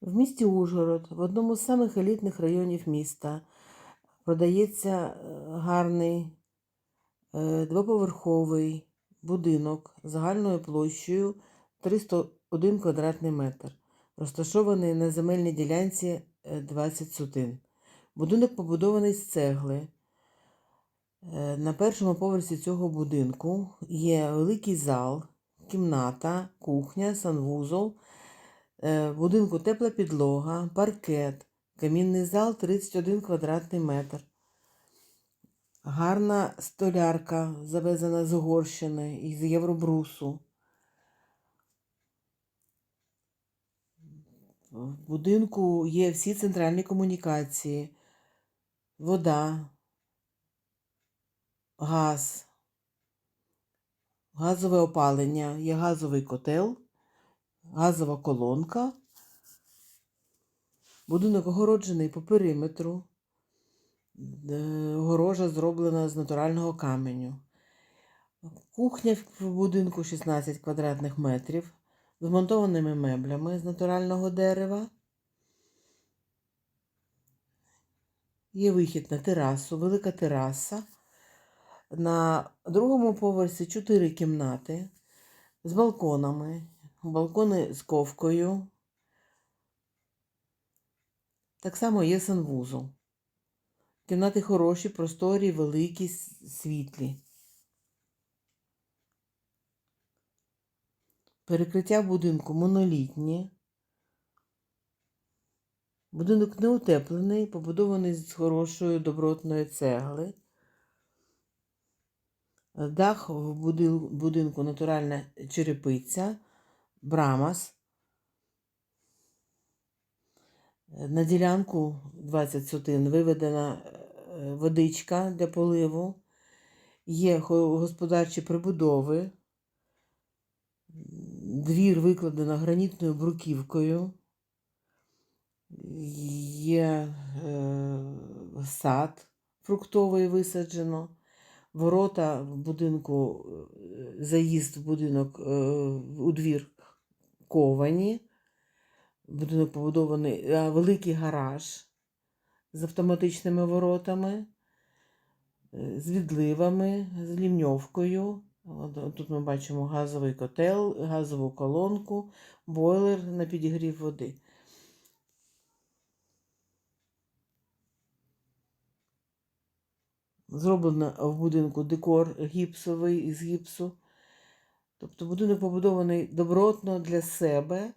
В місті Ужгород, в одному з самих елітних районів міста, продається е, гарний е, двоповерховий будинок загальною площею 301 квадратний метр, розташований на земельній ділянці е, 20 сотин. Будинок побудований з цегли. Е, На першому поверсі цього будинку є великий зал, кімната, кухня, санвузол. Е, В будинку тепла підлога, паркет, камінний зал 31 квадратний метр. Гарна столярка, завезена з Угорщини із Євробрусу. В будинку є всі центральні комунікації, вода, газ, газове опалення, є газовий котел, газова колонка. Будинок огороджений по периметру. Е, Огорожа зроблена з натурального каменю. Кухня в будинку 16 квадратних метрів з монтованими меблями з натурального дерева. Є вихід на терасу, велика тераса. На другому поверсі 4 кімнати з балконами, балкони з ковкою. Так само є санвузол. Кімнати хороші, просторі, великі, світлі. Перекриття будинку монолітні. Будинок не утеплений, побудований з хорошої добротної цегли. Дах в будинку натуральна черепиця, брамас. На ділянку 20 сотин виведена е, водичка для поливу. Є господарчі прибудови. Двір викладено гранітною бруківкою. Є е, сад фруктовий висаджено. Ворота в будинку, е, заїзд в будинок е, у двір ковані. Будинок побудований великий гараж з автоматичними воротами, е, з відливами, з лівньовкою. Тут ми бачимо газовий котел, газову колонку, бойлер на підігрів води. Зроблено в будинку декор гіпсовий із гіпсу. Тобто будинок побудований добротно для себе